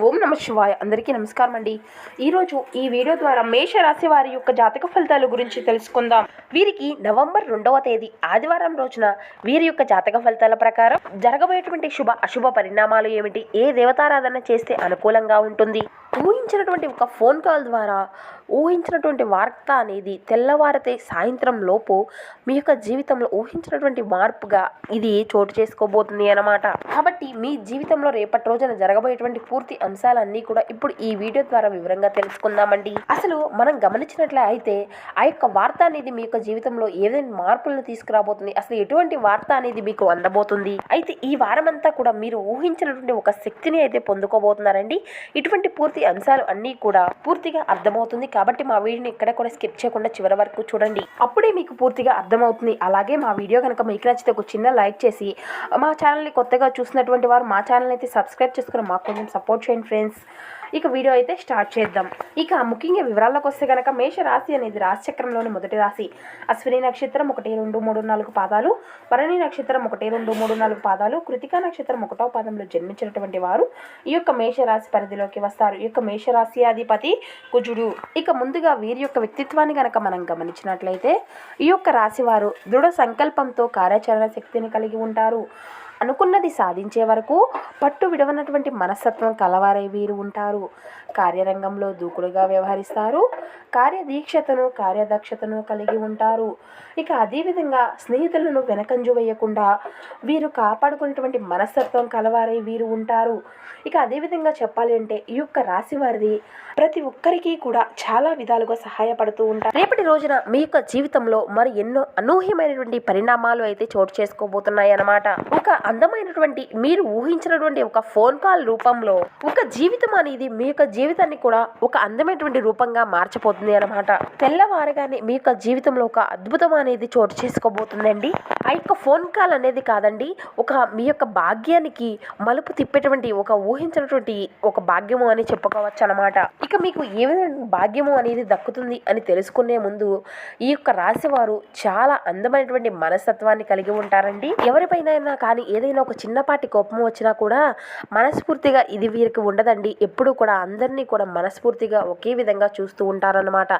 ఓం నమ శివాయ. అందరికీ నమస్కారం అండి. ఈరోజు ఈ వీడియో ద్వారా మేష రాశి వారి యొక్క జాతక ఫలితాల గురించి తెలుసుకుందాం. వీరికి నవంబర్ రెండవ తేదీ ఆదివారం రోజున వీరి యొక్క జాతక ఫలితాల ప్రకారం జరగబోయేటువంటి శుభ అశుభ పరిణామాలు ఏమిటి? ఏ దేవతారాధన చేస్తే అనుకూలంగా ఉంటుంది? ఊహించినటువంటి ఒక ఫోన్ కాల్ ద్వారా ఊహించినటువంటి వార్త అనేది తెల్లవారితే సాయంత్రం లోపు మీ యొక్క జీవితంలో ఊహించినటువంటి మార్పుగా ఇది చోటు చేసుకోబోతుంది అన్నమాట. కాబట్టి మీ జీవితంలో రేపటి రోజున జరగబోయేటువంటి పూర్తి అంశాలన్నీ కూడా ఇప్పుడు ఈ వీడియో ద్వారా వివరంగా తెలుసుకుందామండి. అసలు మనం గమనించినట్లే అయితే ఆ యొక్క వార్త అనేది మీ యొక్క జీవితంలో ఏదైనా మార్పులను తీసుకురాబోతుంది. అసలు ఎటువంటి వార్త అనేది మీకు అందబోతుంది? అయితే ఈ వారం అంతా కూడా మీరు ఊహించినటువంటి ఒక శక్తిని అయితే పొందుకోబోతున్నారండి. ఇటువంటి పూర్తి అంశాలు అన్నీ కూడా పూర్తిగా అర్థమవుతుంది కాబట్టి మా వీడియోని ఎక్కడ కూడా స్కిప్ చేయకుండా చివరి వరకు చూడండి. అప్పుడే మీకు పూర్తిగా అర్థమవుతుంది. అలాగే మా వీడియో కనుక మీకు నచ్చితే ఒక చిన్న లైక్ చేసి మా ఛానల్ని కొత్తగా చూసినటువంటి వారు మా ఛానల్ అయితే సబ్స్క్రైబ్ చేసుకుని మాకు కొంచెం సపోర్ట్ చేయండి ఫ్రెండ్స్. ఇక వీడియో అయితే స్టార్ట్ చేద్దాం. ఇక ముఖ్యంగా వివరాల్లోకి వస్తే కనుక మేష రాశి అనేది రాశి చక్రంలోని మొదటి రాశి. అశ్విని నక్షత్రం ఒకటి రెండు మూడు నాలుగు పాదాలు భరణి నక్షత్రం ఒకటి రెండు మూడు నాలుగు పాదాలు కృతికా నక్షత్రం ఒకటో పాదంలో జన్మించినటువంటి వారు ఈ యొక్క మేషరాశి పరిధిలోకి వస్తారు. ఈ యొక్క మేషరాశి అధిపతి కుజుడు. ఇక ముందుగా వీరి యొక్క వ్యక్తిత్వాన్ని కనుక మనం గమనించినట్లయితే ఈ యొక్క రాశివారు దృఢ సంకల్పంతో కార్యాచరణ శక్తిని కలిగి ఉంటారు. అనుకున్నది సాధించే వరకు పట్టు విడవనటువంటి మనస్తత్వం కలవారై వీరు ఉంటారు. కార్యరంగంలో దూకుడుగా వ్యవహరిస్తారు. కార్యదీక్షతను కార్యదక్షతను కలిగి ఉంటారు. ఇక అదేవిధంగా స్నేహితులను వెనకంజు వేయకుండా వీరు కాపాడుకునేటువంటి మనస్తత్వం కలవారై వీరు ఉంటారు. ఇక అదేవిధంగా చెప్పాలి అంటే ఈ యొక్క రాశి వారిది ప్రతి ఒక్కరికి కూడా చాలా విధాలుగా సహాయపడుతూ ఉంటారు. రేపటి రోజున మీ యొక్క జీవితంలో మరి ఎన్నో అనూహ్యమైనటువంటి పరిణామాలు అయితే చోటు చేసుకోబోతున్నాయి అన్నమాట ఒక అందమైనటువంటి మీరు ఊహించినటువంటి ఒక ఫోన్ కాల్ రూపంలో ఒక జీవితం అనేది మీ యొక్క జీవితాన్ని కూడా ఒక అందమైనటువంటి రూపంగా మార్చిపోతుంది అనమాట తెల్లవారగానే మీ యొక్క జీవితంలో ఒక అద్భుతం అనేది చోటు చేసుకోబోతుందండి. ఆ యొక్క ఫోన్ కాల్ అనేది కాదండి ఒక మీ యొక్క భాగ్యానికి మలుపు తిప్పేటువంటి ఒక ఊహించినటువంటి ఒక భాగ్యము అని చెప్పుకోవచ్చు అనమాట ఇక మీకు ఏ విధమైన భాగ్యము అనేది దక్కుతుంది అని తెలుసుకునే ముందు ఈ యొక్క రాశి వారు చాలా అందమైనటువంటి మనస్తత్వాన్ని కలిగి ఉంటారండి. ఎవరిపైన కానీ ఏదైనా ఒక చిన్నపాటి కోపం వచ్చినా కూడా మనస్ఫూర్తిగా ఇది వీరికి ఉండదండి. ఎప్పుడూ కూడా అందరినీ కూడా మనస్ఫూర్తిగా ఒకే విధంగా చూస్తూ ఉంటారనమాట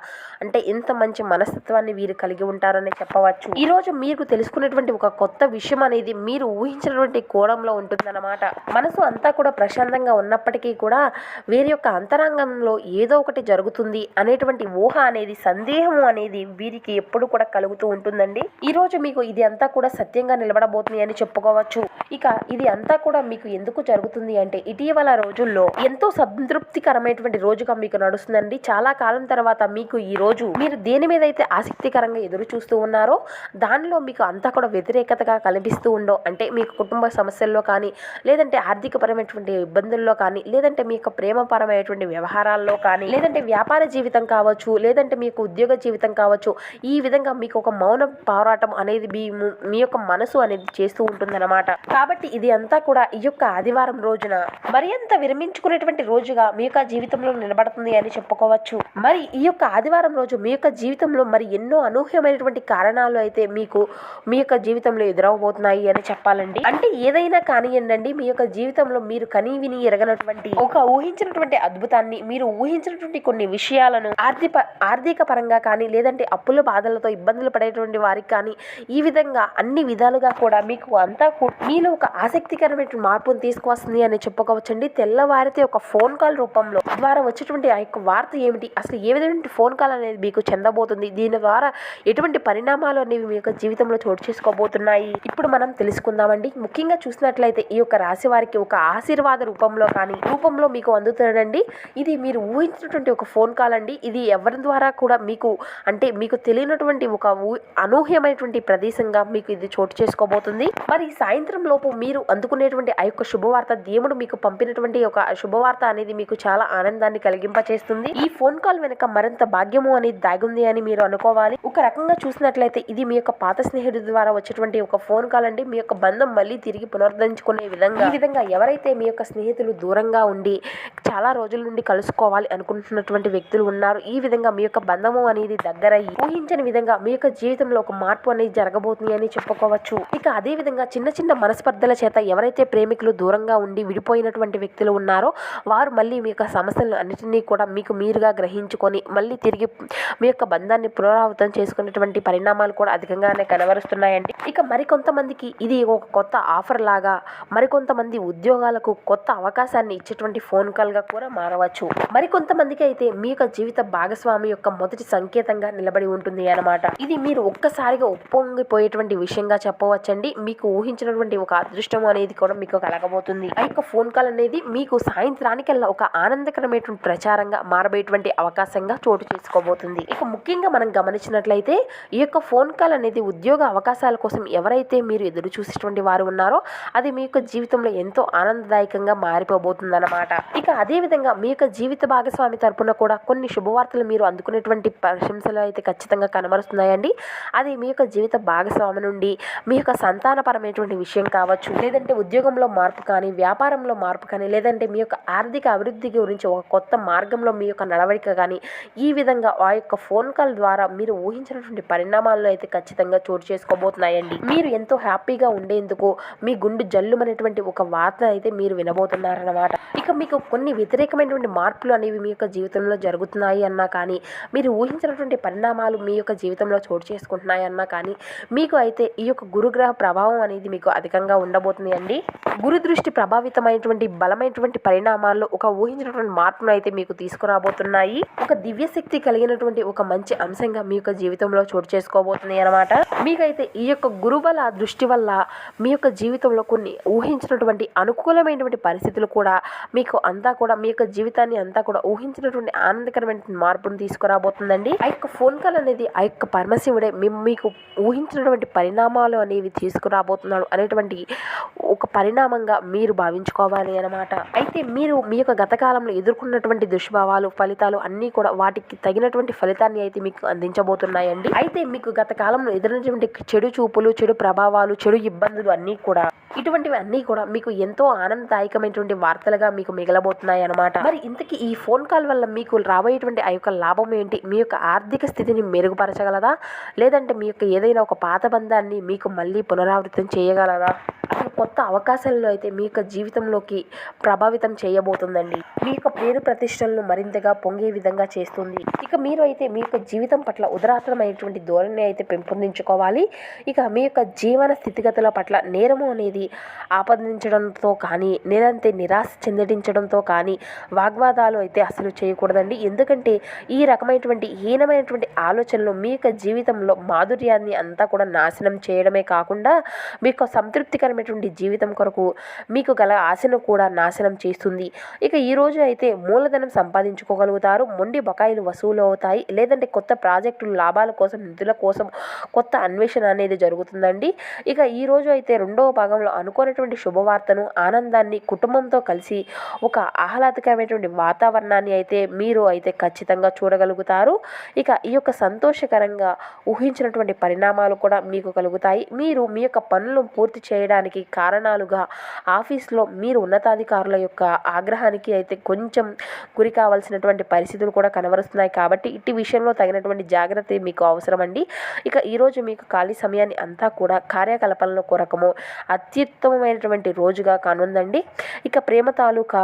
అంటే ఇంత మంచి మనస్తత్వాన్ని వీరు కలిగి ఉంటారని చెప్పవచ్చు. ఈరోజు మీకు తెలుసుకునేటువంటి ఒక కొత్త విషయం అనేది మీరు ఊహించినటువంటి కోణంలో ఉంటుందన్నమాట. మనసు అంతా కూడా ప్రశాంతంగా ఉన్నప్పటికీ కూడా వీరి యొక్క అంతరంగంలో ఏదో ఒకటి జరుగుతుంది అనేటువంటి ఊహ అనేది సందేహం అనేది వీరికి ఎప్పుడు కూడా కలుగుతూ ఉంటుందండి. ఈ రోజు మీకు ఇది అంతా కూడా సత్యంగా నిలబడబోతుంది అని చెప్పుకోవచ్చు. ఇక ఇది అంతా కూడా మీకు ఎందుకు జరుగుతుంది అంటే ఇటీవల రోజుల్లో ఎంతో సంతృప్తికరమైనటువంటి రోజుగా మీకు నడుస్తుందండి. చాలా కాలం తర్వాత మీకు ఈ రోజు మీరు దేని మీద అయితే ఆసక్తికరంగా ఎదురు చూస్తూ ఉన్నారో దానిలో మీకు అంతా కూడా వ్యతిరేకతగా కనిపిస్తూ ఉండో అంటే మీకు కుటుంబ సమస్యల్లో కానీ లేదంటే ఆర్థికపరమైనటువంటి ఇబ్బందుల్లో కానీ లేదంటే మీ యొక్క ప్రేమపరమైనటువంటి వ్యవహారాల్లో కానీ లేదంటే వ్యాపార జీవితం కావచ్చు లేదంటే మీకు ఉద్యోగ జీవితం కావచ్చు ఈ విధంగా మీకు ఒక మౌన పోరాటం అనేది మీ మీ యొక్క మనసు అనేది చేస్తూ ఉంటుందన్నమాట. కాబట్టి ఇది అంతా కూడా ఈ యొక్క ఆదివారం రోజున. మరింత విరమించుకునేటువంటి రోజుగా మీ యొక్క జీవితంలో నిలబడుతుంది అని చెప్పుకోవచ్చు. మరి ఈ యొక్క ఆదివారం రోజు మీ యొక్క జీవితంలో మరి ఎన్నో అనూహ్యమైనటువంటి కారణాలు అయితే మీకు మీ యొక్క జీవితంలో ఎదురవబోతున్నాయి అని చెప్పాలండి. అంటే ఏదైనా కానివ్వండి మీ యొక్క జీవితంలో మీరు కనీ విని ఎరగనటువంటి ఒక ఊహించినటువంటి అద్భుతాన్ని మీరు ఊహించినటువంటి కొన్ని విషయాలను ఆర్థిక ఆర్థిక పరంగా కానీ లేదంటే అప్పుల బాధలతో ఇబ్బందులు పడేటువంటి వారికి కానీ ఈ విధంగా అన్ని విధాలుగా కూడా మీకు అంతా కూడా మీలో ఒక ఆసక్తికరమైన మార్పును తీసుకువస్తుంది అని చెప్పుకోవచ్చండి. తెల్లవారితే ఒక ఫోన్ కాల్ రూపంలో ద్వారా వచ్చేటువంటి ఆ యొక్క వార్త ఏమిటి? అసలు ఏ విధమైన ఫోన్ కాల్ అనేది మీకు చెందబోతుంది? దీని ద్వారా ఎటువంటి పరిణామాలు అనేవి మీ యొక్క జీవితంలో చోటు చేసుకోబోతున్నాయి? ఇప్పుడు మనం తెలుసుకుందామండి. ముఖ్యంగా చూసినట్లయితే ఈ యొక్క రాశి వారికి ఒక ఆశీర్వాద రూపంలో కానీ రూపంలో మీకు అందుతుందండి ఇది మీరు ఊహించినటువంటి ఒక ఫోన్ కాల్ అండి. ఇది ఎవరి ద్వారా కూడా మీకు అంటే మీకు తెలియనటువంటి ఒక అనూహ్యమైనటువంటి ప్రదేశంగా మీకు ఇది చోటు చేసుకోబోతుంది. మరి సాయంత్రం లోపు మీరు అందుకునేటువంటి ఆ యొక్క శుభవార్త దేవుడు మీకు పంపినటువంటి ఒక శుభవార్త అనేది మీకు చాలా ఆనందాన్ని కలిగింపచేస్తుంది. ఈ ఫోన్ కాల్ వెనుక మరింత భాగ్యము అనేది దాగుంది అని మీరు అనుకోవాలి. ఒక రకంగా చూసినట్లయితే ఇది మీ యొక్క పాత స్నేహితుడి ద్వారా వచ్చేటువంటి ఒక ఫోన్ కాల్ అండి. మీ యొక్క బంధం మళ్ళీ తిరిగి పునరుద్ధరించుకునే విధంగా ఈ విధంగా ఎవరైతే మీ యొక్క స్నేహితులు దూరంగా ఉండి చాలా రోజుల నుండి కలుసుకోవాలి అనుకుంటున్నటువంటి వ్యక్తులు ఉన్నారు ఈ విధంగా మీ యొక్క బంధము అనేది దగ్గరయ్యి ఊహించని విధంగా మీ యొక్క జీవితంలో ఒక మార్పు అనేది జరగబోతుంది అని చెప్పుకోవచ్చు. ఇక అదే విధంగా చిన్న చిన్న మనస్పర్ధల చేత ఎవరైతే ప్రేమికులు దూరంగా ఉండి విడిపోయినటువంటి వ్యక్తులు ఉన్నారో వారు మళ్ళీ మీ యొక్క సమస్యలను అన్నిటినీ కూడా మీకు మీరుగా గ్రహించుకొని మళ్ళీ తిరిగి మీ యొక్క బంధాన్ని పునరావృతం చేసుకునేటువంటి పరిణామాలు కూడా అధికంగానే కనబరుస్తున్నాయండి. ఇక మరికొంతమందికి ఇది ఒక కొత్త ఆఫర్ లాగా మరికొంతమంది ఉద్యోగాలకు కొత్త అవకాశాన్ని ఇచ్చేటువంటి ఫోన్ కాల్గా కూడా మారవచ్చు. మరికొంతమందికి అయితే మీ యొక్క జీవిత భాగస్వామి యొక్క మొదటి సంకేతంగా నిలబడి ఉంటుంది అనమాట ఇది మీరు ఒక్కసారిగా ఉప్పొంగిపోయేటువంటి విషయంగా చెప్పవచ్చండి. మీకు ఊహించినటువంటి ఒక అదృష్టం అనేది కూడా మీకు కలగబోతుంది. ఆ యొక్క ఫోన్ కాల్ అనేది మీకు సాయంత్రానికల్లా ఒక ఆనందకరమైనటువంటి ప్రచారంగా మారబోయేటువంటి అవకాశంగా చోటు చేసుకోబోతుంది. ఇక ముఖ్యంగా మనం గమనించినట్లయితే ఈ యొక్క ఫోన్ కాల్ అనేది ఉద్యోగ అవకాశాల కోసం ఎవరైతే మీరు ఎదురు చూసేటువంటి వారు ఉన్నారో అది మీ యొక్క జీవితంలో ఎంతో ఆనందదాయకంగా మారిపోబోతుంది అనమాట ఇక అదే విధంగా మీ యొక్క జీవిత భాగస్వామి తరపున కూడా కొన్ని శుభవార్తలు మీరు అందుకునేటువంటి ప్రశంసలు అయితే ఖచ్చితంగా కనబరుస్తున్నాయండి. అది మీ యొక్క జీవిత భాగస్వామి నుండి మీ యొక్క సంతానపరమైనటువంటి విషయం కావచ్చు లేదంటే ఉద్యోగంలో మార్పు కానీ వ్యాపారంలో మార్పు కానీ లేదంటే మీ యొక్క ఆర్థిక అభివృద్ధి గురించి ఒక కొత్త మార్గంలో మీ యొక్క నడవడిక కానీ ఈ విధంగా ఆ యొక్క ఫోన్ కాల్ ద్వారా మీరు ఊహించినటువంటి పరిణామాలను అయితే ఖచ్చితంగా చోటు చేసుకోబోతున్నాయండి. మీరు ఎంతో హ్యాపీగా ఉండేందుకు మీ గుండు జల్లుమనేటువంటి ఒక వార్త అయితే మీరు వినబోతున్నారన్నమాట. ఇక మీకు కొన్ని వ్యతిరేకమైనటువంటి మార్పులు అనేవి మీ యొక్క జీవితంలో జరుగుతున్నాయి అన్నా కానీ మీరు ఊహించినటువంటి పరిణామాలు మీ యొక్క జీవితంలో చోటు చేసుకుంటున్నాయి అన్నా కానీ మీకు అయితే ఈ యొక్క గురుగ్రహ ప్రభావం అనేది మీకు అధికంగా ఉండబోతుంది అండి గురు దృష్టి ప్రభావితమైనటువంటి బలమైనటువంటి పరిణామాల్లో ఒక ఊహించినటువంటి మార్పును అయితే మీకు తీసుకురాబోతున్నాయి. ఒక దివ్య శక్తి కలిగినటువంటి ఒక మంచి అంశంగా మీ యొక్క జీవితంలో చోటు చేసుకోబోతుంది అనమాట మీకైతే ఈ యొక్క గురుబల దృష్టి వల్ల మీ యొక్క జీవితంలో కొన్ని ఊహించినటువంటి అనుకూలమైనటువంటి పరిస్థితులు కూడా మీకు అంతా కూడా మీ యొక్క జీవితాన్ని అంతా కూడా ఊహించినటువంటి ఆనందకరమైన మార్పును తీసుకురాబోతుందండి. ఆ యొక్క ఫోన్ కాల్ అనేది ఆ యొక్క పరమశివుడే మీకు ఊహించినటువంటి పరిణామాలు అనేవి తీసుకురాబోతున్నాడు అనే అనేటువంటి ఒక పరిణామంగా మీరు భావించుకోవాలి అనమాట అయితే మీరు మీ యొక్క గతకాలంలో ఎదుర్కొన్నటువంటి దుష్భావాలు ఫలితాలు అన్నీ కూడా వాటికి తగినటువంటి ఫలితాన్ని అయితే మీకు అందించబోతున్నాయండి. అయితే మీకు గత కాలంలో ఎదురైనటువంటి చెడు చూపులు చెడు ప్రభావాలు చెడు ఇబ్బందులు అన్నీ కూడా ఇటువంటివన్నీ కూడా మీకు ఎంతో ఆనందదాయకమైనటువంటి వార్తలుగా మీకు మిగలబోతున్నాయి అన్నమాట. మరి ఇంతకీ ఈ ఫోన్ కాల్ వల్ల మీకు రాబోయేటువంటి ఆ యొక్క లాభం ఏంటి? మీ యొక్క ఆర్థిక స్థితిని మెరుగుపరచగలదా? లేదంటే మీ యొక్క ఏదైనా ఒక పాత బంధాన్ని మీకు మళ్ళీ పునరావృతం చేయగలదా? అసలు కొత్త అవకాశాలను అయితే మీ యొక్క జీవితంలోకి ప్రభావితం చేయబోతుందండి. మీ యొక్క పేరు ప్రతిష్టలను మరింతగా పొంగే విధంగా చేస్తుంది. ఇక మీరు అయితే మీ యొక్క జీవితం పట్ల ఉదరాసనమైనటువంటి ధోరణి అయితే పెంపొందించుకోవాలి. ఇక మీ యొక్క జీవన స్థితిగతుల పట్ల నేరము అనేది ఆపాదించడంతో కానీ లేదంటే నిరాశ చెందడించడంతో కానీ వాగ్వాదాలు అయితే అసలు చేయకూడదండి. ఎందుకంటే ఈ రకమైనటువంటి హీనమైనటువంటి ఆలోచనలు మీ యొక్క జీవితంలో మాధుర్యాన్ని అంతా కూడా నాశనం చేయడమే కాకుండా మీకు సంతృప్తికరమైనటువంటి జీవితం కొరకు మీకు గల ఆశను కూడా నాశనం చేస్తుంది. ఇక ఈ రోజు అయితే మూలధనం సంపాదించుకోగలుగుతారు. మొండి బకాయిలు వసూలు అవుతాయి. లేదంటే కొత్త ప్రాజెక్టులు లాభాల కోసం నిధుల కోసం కొత్త అన్వేషణ అనేది జరుగుతుందండి. ఇక ఈ రోజు అయితే రెండవ భాగంలో అనుకోనటువంటి శుభవార్తను ఆనందాన్ని కుటుంబంతో కలిసి ఒక ఆహ్లాదకరమైనటువంటి వాతావరణాన్ని అయితే మీరు అయితే ఖచ్చితంగా చూడగలుగుతారు. ఇక ఈ యొక్క సంతోషకరంగా ఊహించినటువంటి పరిణామాలు కూడా మీకు కలుగుతాయి. మీరు మీ యొక్క పనులను పూర్తి చేయడానికి కారణాలుగా ఆఫీస్లో మీరు ఉన్నతాధికారుల యొక్క ఆగ్రహానికి అయితే కొంచెం గురి కావాల్సినటువంటి పరిస్థితులు కూడా కనబరుస్తున్నాయి కాబట్టి ఇట్టి విషయంలో తగినటువంటి జాగ్రత్త మీకు అవసరమండి. ఇక ఈరోజు మీకు ఖాళీ సమయాన్ని అంతా కూడా కార్యకలాపాల కొరకము అత్యుత్తమమైనటువంటి రోజుగా కానుందండి. ఇక ప్రేమ తాలూకా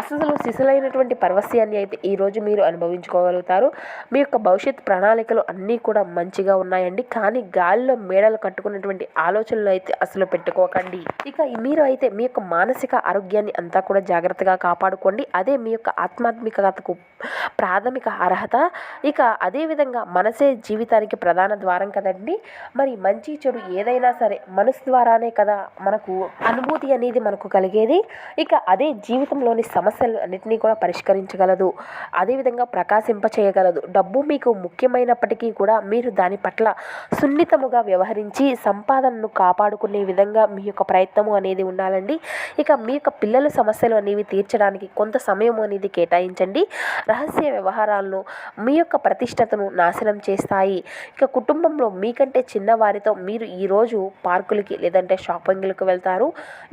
అసలు సిసలైనటువంటి పరవశ్యాన్ని అయితే ఈరోజు మీరు అనుభవించుకోగలుగుతారు. మీ యొక్క భవిష్యత్ ప్రణాళికలు అన్నీ కూడా మంచిగా ఉన్నాయండి. కానీ గాలిలో మేడలు కట్టుకున్నటువంటి ఆలోచనలు అయితే అసలు పెట్టుకోకండి. ఇక మీరు అయితే మీ యొక్క మానసిక ఆరోగ్యాన్ని అంతా కూడా జాగ్రత్తగా కాపాడుకోండి. అదే మీ యొక్క ఆత్మాత్మికతకు ప్రాథమిక అర్హత. ఇక అదేవిధంగా మనసే జీవితానికి ప్రధాన ద్వారం కదండి. మరి మంచి చెడు ఏదైనా సరే మనసు ద్వారానే కదా మనకు అనుభూతి అనేది మనకు కలిగేది. ఇక అదే జీవితంలోని సమస్యలు అన్నిటినీ కూడా పరిష్కరించగలదు. అదేవిధంగా ప్రకాశింప చేయగలదు డబ్బు మీకు ముఖ్యమైనప్పటికీ కూడా మీరు దాని పట్ల సున్నితముగా వ్యవహరించి సంపాదనను కాపాడుకునే విధంగా మీ యొక్క ప్రయత్నము అనేది ఉండాలండి. ఇక మీ యొక్క పిల్లల సమస్యలు అనేవి తీర్చడానికి కొంత సమయం అనేది కేటాయించండి. రహస్య వ్యవహారాలను మీ యొక్క ప్రతిష్టతను నాశనం చేస్తాయి. ఇక కుటుంబంలో మీకంటే చిన్నవారితో మీరు ఈరోజు పార్కులకి లేదంటే షాపింగ్లకు వెళ్తారు.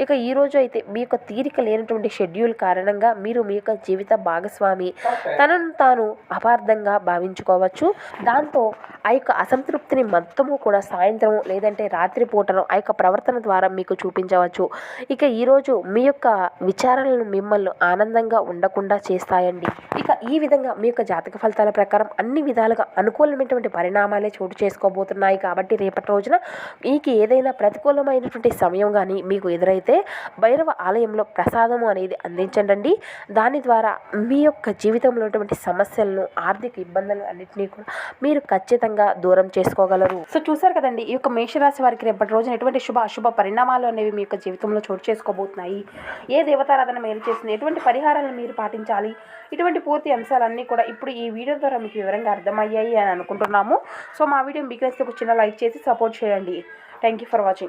ఇక ఈరోజు అయితే మీ యొక్క తీరిక లేనటువంటి షెడ్యూల్ కారణంగా కారణంగా మీరు మీ యొక్క జీవిత భాగస్వామి. తనను తాను అపార్థంగా భావించుకోవచ్చు. దాంతో ఆ యొక్క అసంతృప్తిని మొత్తము కూడా సాయంత్రం లేదంటే రాత్రి పూటను ఆ యొక్క ప్రవర్తన ద్వారా మీకు చూపించవచ్చు. ఇక ఈరోజు మీ యొక్క విచారణలు మిమ్మల్ని ఆనందంగా ఉండకుండా చేస్తాయండి. ఇక ఈ విధంగా మీ యొక్క జాతక ఫలితాల ప్రకారం అన్ని విధాలుగా అనుకూలమైనటువంటి పరిణామాలే చోటు చేసుకోబోతున్నాయి. కాబట్టి రేపటి రోజున మీకు ఏదైనా ప్రతికూలమైనటువంటి సమయం కానీ మీకు ఎదురైతే భైరవ ఆలయంలో ప్రసాదము అనేది అందించండి దాని ద్వారా మీ యొక్క జీవితంలో ఉన్నటువంటి సమస్యలను ఆర్థిక ఇబ్బందులు అన్నింటినీ కూడా మీరు ఖచ్చితంగా దూరం చేసుకోగలరు. సో చూసారు కదండి ఈ యొక్క మేషరాశి వారికి రేపటి రోజున ఎటువంటి శుభ అశుభ పరిణామాలు అనేవి మీ యొక్క జీవితంలో చోటు చేసుకోబోతున్నాయి? ఏ దేవతారాధన మేలు చేస్తుంది ఎటువంటి పరిహారాలను మీరు పాటించాలి? ఇటువంటి పూర్తి అంశాలన్నీ కూడా ఇప్పుడు ఈ వీడియో ద్వారా మీకు వివరంగా అర్థమయ్యాయి అని అనుకుంటున్నాము. సో మా వీడియో మీకు నచ్చితే ఒక చిన్న లైక్ చేసి సపోర్ట్ చేయండి. Thank you for watching.